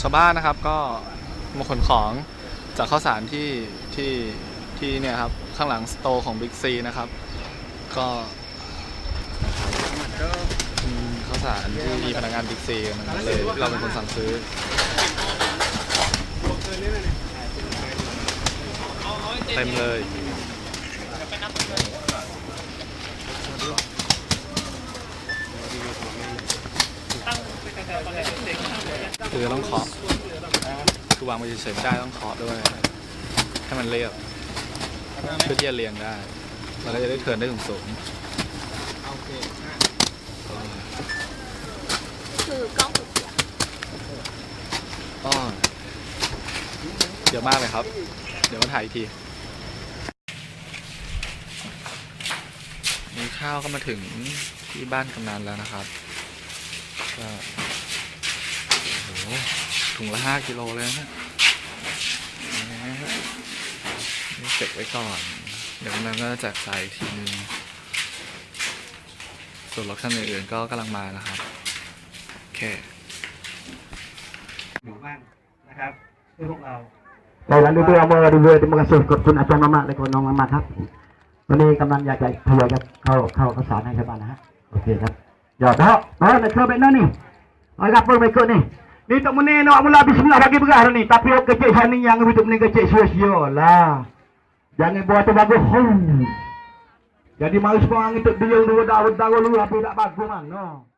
ชาวบ้านนะครับก็มาขนของจากข้าวสารที่ที่ที่เนี่ยครับข้างหลังสโตร์ของบิ๊กซีนะครับ ก็อืมข้าวสารที่มีพนักงานบิ๊กซีกันเลยเราเป็นคนสั่งซื้อ เต็มเลย คือต้องเคาะคือวางไว้เฉยๆไม่ได้ต้องเคาะด้วย ให้มันเรียบเพื่อที่จะเรียงได้แล้วก็จะได้เทิร์นได้สูงสูงคือกล้องสุดเสียงๆอ้อเยอะมากเลยครับ เดี๋ยวมาถ่ายอีกทีมีข้าวก็มาถึงที่บ้านกำนันแล้วนะครับก็ ถุงละห้ากิโลเลยนะนี่เก็บไว้ก่อน เดี๋ยวกำนันก็จะแจกจ่ายอีกทีนึงส่วนรถคันอื่นๆก็กำลังมานะครับ โอเคอยู่บ้างนะครับเพื่อพวกเรา Baiklah dulu Amor dulu terima kasih kepada Atuan Mamat dan kepada น้องมาครับ วันนี้กำลังอยากจะทยอยจะเข้าเข้าข้าวสารให้ชาวบ้านนะฮะ โอเคครับยอดเนาะเนาะในเครื่องแบบนั้นนี่เอาละเปิดไมค์นี่นี่ tak meneh nak mula bismillah bagi berah ni. Tapi orang kecil sana yang hidup ni kecil sia-sia lah. Jangan buat tu bagus. Hum jadi semua orang itu dia dua dah dulu tapi tak bagus man. No